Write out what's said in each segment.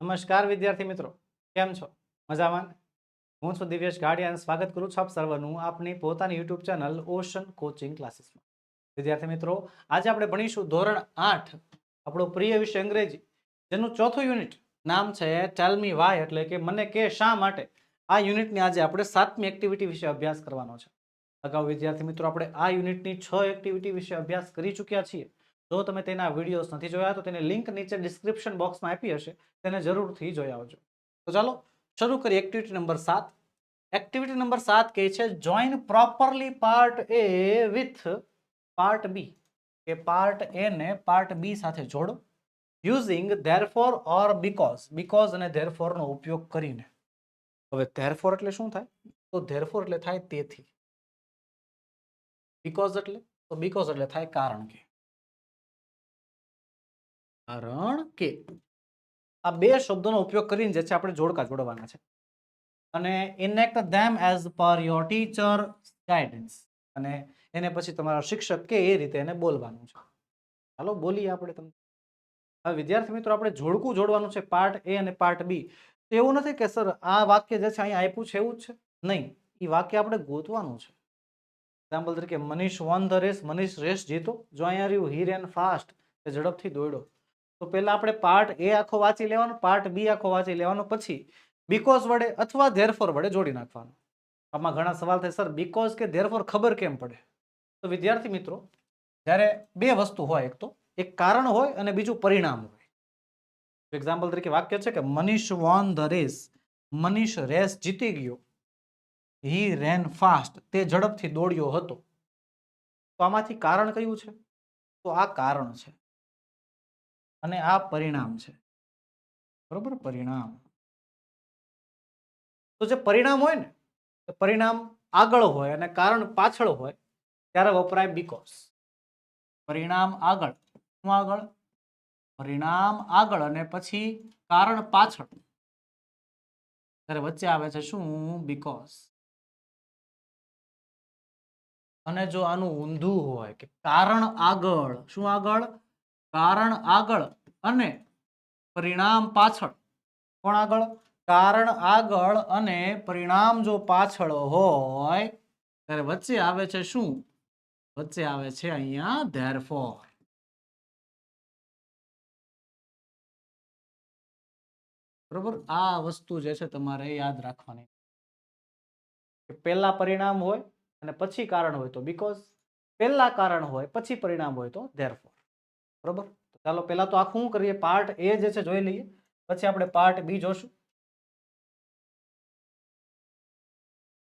નમસ્કાર વિદ્યાર્થી મિત્રો, કેમ છો? મજામાં? હું છું દિવ્યેશ ગાડિયા અને સ્વાગત કરું છું આપ સર્વનું આપની પોતાની યુટ્યુબ ચેનલ ઓશન કોચિંગ ક્લાસીસમાં. વિદ્યાર્થી મિત્રો, આજે આપણે ભણીશું ધોરણ આઠ, આપણો પ્રિય વિષય અંગ્રેજી, જેનું ચોથું યુનિટ નામ છે ટેલમી વાય એટલે કે મને કે શા માટે? આ યુનિટની આજે આપણે સાતમી એક્ટિવિટી વિશે અભ્યાસ કરવાનો છે. અગાઉ વિદ્યાર્થી મિત્રો, આપણે આ યુનિટની છ એક્ટિવિટી વિશે અભ્યાસ કરી ચૂક્યા છીએ. જો તમે તેના વિડીયોઝ નથી જોયા, તો તેની લિંક નીચે ડિસ્ક્રિપ્શન બોક્સમાં આપી હશે. તેને જરૂરથી જોઈ આવજો. તો ચાલો, શરૂ કરીએ એક્ટિવિટી નંબર સાત. એક્ટિવિટી નંબર સાત કહે છે join properly part A with part B કે પાર્ટ એ ને પાર્ટ બી સાથે જોડો. Using therefore or because because અને ધેરફોરનો ઉપયોગ કરીને. હવે ધેરફોર એટલે શું થાય? તો ધેરફોર એટલે થાય તેથી. બીકોઝ એટલે? તો બીકોઝ એટલે થાય કારણ કે. કારણ કે આ બે શબ્દોનો ઉપયોગ કરીને જે છે આપણે જોડકા જોડવાના છે. અને enact them as per your teacher guidance. અને એને પછી તમારા શિક્ષક કે એ રીતે એને બોલવાનું છે. ચાલો બોલીએ આપણે તમને. હવે વિદ્યાર્થી મિત્રો, આપણે જોડકું જોડવાનું છે પાર્ટ એ અને પાર્ટ બી. એવું નથી કે સર આ વાક્ય જે છે અહીંયા આપ્યું છે એવું જ છે? નહીં. એ વાક્ય આપણે ગોતવાનું છે. એક્ઝામ્પલ તરીકે, Manish won the race Manish race જીતો. જો અહીંયા રહ્યું હી એન્ડ ફાસ્ટ તે ઝડપથી દોડ્યો. તો પહેલા આપણે પાર્ટ એ આખો વાંચી લેવાનો પાર્ટ બી આખો વાંચી લેવાનો, પછી બીકોઝ વડે અથવા ધેરફોર વડે જોડી નાખવાનો. આમાં ઘણા સવાલ થાય સર બીકોઝ કે ધેરફોર ખબર કેમ પડે? તો વિદ્યાર્થી મિત્રો, જ્યારે બે વસ્તુ હોય એક તો, એક કારણ હોય અને બીજું પરિણામ હોય. એક્ઝામ્પલ તરીકે વાક્ય છે કે, Manish won the race Manish race જીતી ગયો. હી રેન ફાસ્ટ તે ઝડપથી દોડ્યો હતો. તો આમાંથી કારણ કયું છે? તો આ કારણ છે. અને આ પરિણામ છે. બરોબર? પરિણામ. તો જે પરિણામ હોય ને પરિણામ આગળ હોય અને કારણ પાછળ હોય, ત્યારે વપરાય બીકોસ પરિણામ આગળ. શું આગળ? પરિણામ આગળ અને પછી કારણ પાછળ. ત્યારે વચ્ચે આવે છે શું? બીકોસ અને જો આનું ઊંધું હોય કે કારણ આગળ, શું આગળ? કારણ આગળ. અને પરિણામ પાછળ. કોણ આગળ? કારણ આગળ અને પરિણામ જો પાછળ હોય, ત્યારે વચ્ચે આવે છે શું? વચ્ચે આવે છે અહીંયા ધેરફોર બરોબર? આ વસ્તુ જે છે તમારે યાદ રાખવાની. પહેલા પરિણામ હોય અને પછી કારણ હોય તો બીકોઝ પહેલા કારણ હોય, પછી પરિણામ હોય તો ધેરફોર બરોબર? ચાલો પહેલાં તો આખું કરીએ? પાર્ટ એ જે છે જોઈ લઈએ. પછી આપણે પાર્ટ બી જોશું.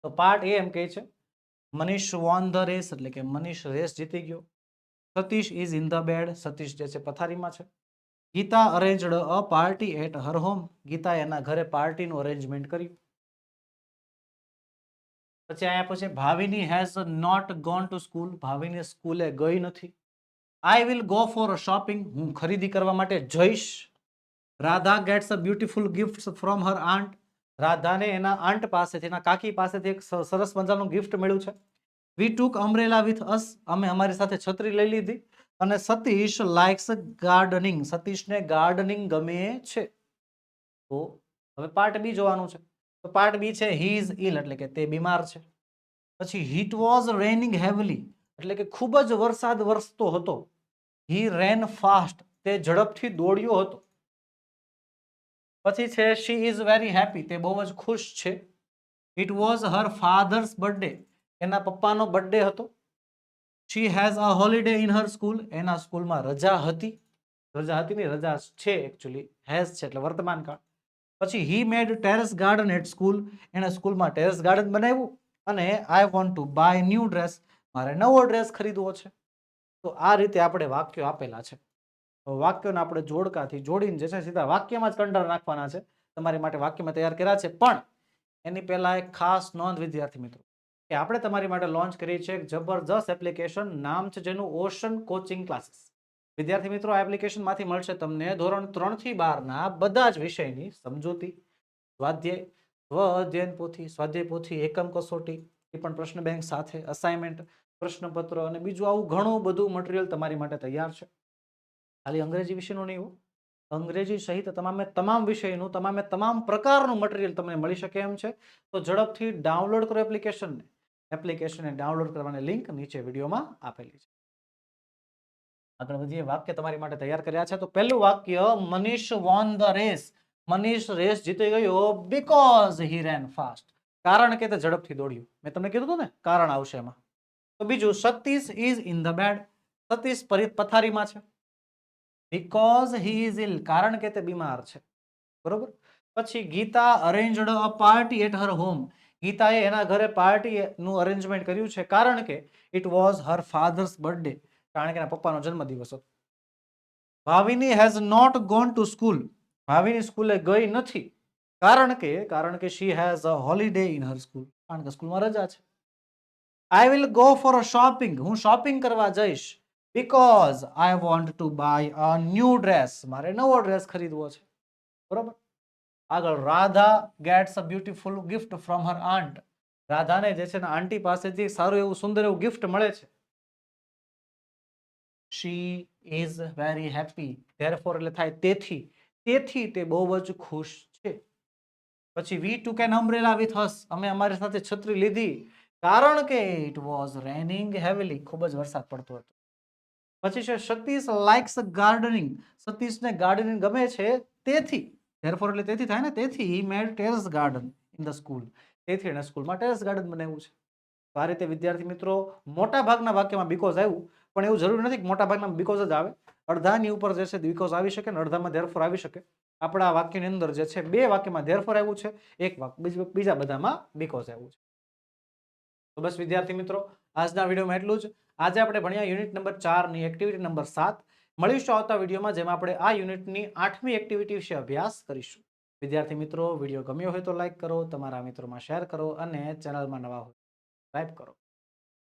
તો પાર્ટ એ એમ કહે છે, મનીષ વોન ધ રેસ એટલે કે મનીષ રેસ જીતી ગયો. Satish is in the bed Satish જે છે પથારીમાં છે. Geeta arranged a party at her home Geeta એના ઘરે પાર્ટીનું અરેન્જમેન્ટ કર્યું. પછી અહીંયા પછી, Bhavini has not gone to school Bhavini સ્કૂલે ગઈ નથી. I will go for shopping હું ખરીદી કરવા માટે જઈશ. Radha gets a beautiful gift from her aunt રાધાને એના આંટ પાસેથી, એના કાકી પાસેથી એક સરસ મજાનું ગિફ્ટ મળ્યું છે. વી ટુક અમરેલા વિથ અસ અમે અમારી સાથે છત્રી લઈ લીધી. અને સતીશ લાઇક્સ ગાર્ડનિંગ સતીશને ગાર્ડનિંગ ગમે છે. તો હવે પાર્ટ બી જોવાનું છે. તો પાર્ટ બી છે હી ઇઝ ઇલ એટલે કે તે બીમાર છે. પછી હીટ વોઝ રેનિંગ હેવલી એટલે કે ખૂબ જ વરસાદ વરસતો હતો. હી રેન ફાસ્ટ તે ઝડપથી દોડ્યો હતો. પછી છે શી ઇઝ વેરી હેપી તે બહુ જ ખુશ છે. It was her father's birthday એના પપ્પાનો બર્થડે હતો. She has a holiday in her school એના સ્કૂલમાં રજા હતી. રજા હતી નહીં રજા છે એકચ્યુઅલી હેઝ છે એટલે વર્તમાન કાળ. પછી he made terrace garden at school એણે સ્કૂલમાં ટેરેસ ગાર્ડન બનાવ્યું અને I want to buy new dress મારે નવો ડ્રેસ ખરીદવો છે. તો આ રીતે આપણે વાક્યો આપેલા છે. વાક્યોને આપણે જોડકાથી જોડીને જે છે સીધા વાક્યમાં જ કંડાર નાખવાના છે. તમારી માટે વાક્યમાં તૈયાર કર્યા છે. પણ એની પહેલાં એક ખાસ નોંધ, વિદ્યાર્થી મિત્રો, કે આપણે તમારી માટે લોન્ચ કરી છે એક જબરજસ્ત એપ્લિકેશન નામ છે જેનું ઓશન કોચિંગ ક્લાસીસ વિદ્યાર્થી મિત્રો, આ એપ્લિકેશનમાંથી મળશે તમને ધોરણ ત્રણથી બારના બધા જ વિષયની સમજૂતી, સ્વાધ્યાય, સ્વ અધ્યયન પોથી, સ્વાધ્યાય પોથી, એકમ કસોટી એ પણ પ્રશ્ન બેંક સાથે અસાઇનમેન્ટ પ્રશ્નપત્ર અને બીજું આવું ઘણું બધું મટીરિયલ તમારી માટે તૈયાર છે. ખાલી અંગ્રેજી વિષયનું નહીં અંગ્રેજી સહિત તમામે તમામ વિષયનું, તમામે તમામ પ્રકારનું મટીરિયલ તમને મળી શકે એમ છે. તો ઝડપથી ડાઉનલોડ કરો એપ્લિકેશનને એપ્લિકેશનને ડાઉનલોડ કરવાની લિંક નીચે વિડીયોમાં આપેલી છે. આગળ વધીએ, વાક્ય તમારી માટે તૈયાર કર્યા છે. તો પહેલું વાક્ય, Manish won the race. Manish race જીતી ગયો બીકોઝ હી રેન ફાસ્ટ કારણ કે તે ઝડપથી દોડ્યું. મેં તમને કીધું હતું ને, કારણ આવશે એમાં. તો બીજું, Satish is in the bed Satish પથારીમાં છે. બીકોઝ હી ઇઝ ઇલ કારણ કે તે બીમાર છે. બરોબર? પછી Geeta arranged a party at her home ગીતાએ એના ઘરે પાર્ટીનું અરેન્જમેન્ટ કર્યું છે. કારણ કે it was her father's birthday કારણ કે એના પપ્પાનો જન્મદિવસ હતો. Bhavini has not gone to school Bhavini સ્કૂલે ગઈ નથી. કારણ કે કારણ કે she has a holiday in her school કારણ કે સ્કૂલમાં રજા છે. I will go for a shopping હું શોપિંગ કરવા જઈશ because I want to buy a new dress મારે નવો ડ્રેસ ખરીદવો છે. બરોબર? આગળ Radha gets a beautiful gift from her aunt રાધાને જે છે ને આંટી પાસેથી સારું એવું સુંદર એવું ગિફ્ટ મળે છે. She is very happy therefore એટલે થાય તેથી. તેથી તે બહુ જ ખુશ છે. પછી we too can umbrella with us અમે અમારી સાથે છત્રી લીધી. કારણ કે ઇટ વોઝ રેનિંગ હેવીલી ખૂબ જ વરસાદ પડતો હતો. પછી છે, સતીશ લાઇક્સ ગાર્ડનિંગ સતીશને ગાર્ડનિંગ ગમે છે, તેથી ધેરફોર એટલે તેથી થાય ને, તેથી he made terrace garden in the school તેથી એને સ્કૂલમાં ટેરેસ ગાર્ડન બનાવ્યું છે. આ રીતે વિદ્યાર્થી મિત્રો, મોટા ભાગના વાક્યમાં બીકોઝ આવ્યું, પણ એવું જરૂરી નથી કે મોટા ભાગના બીકોઝ જ આવે. અડધાની ઉપર જે છે બીકોઝ આવી શકે ને, અડધામાં ધેરફોર આવી શકે. આપણા વાક્યની અંદર જે છે, બે વાક્યમાં ધેરફોર આવ્યું છે, એક વાક્ય, બીજા બધામાં બીકોઝ આવ્યું છે. બસ, વિદ્યાર્થી મિત્રો, આજના વિડીયોમાં એટલું જ. આજે આપણે ભણ્યા યુનિટ નંબર ચારની, એક્ટિવિટી નંબર સાત. મળીશું આવતા વિડીયોમાં, જેમાં આપણે આ યુનિટની આઠમી એક્ટિવિટી વિશે અભ્યાસ કરીશું. વિદ્યાર્થી મિત્રો, વીડિયો ગમ્યો હોય તો લાઇક કરો, તમારા મિત્રોમાં શેર કરો અને ચેનલમાં નવા હોય સબસ્ક્રાઈબ કરો.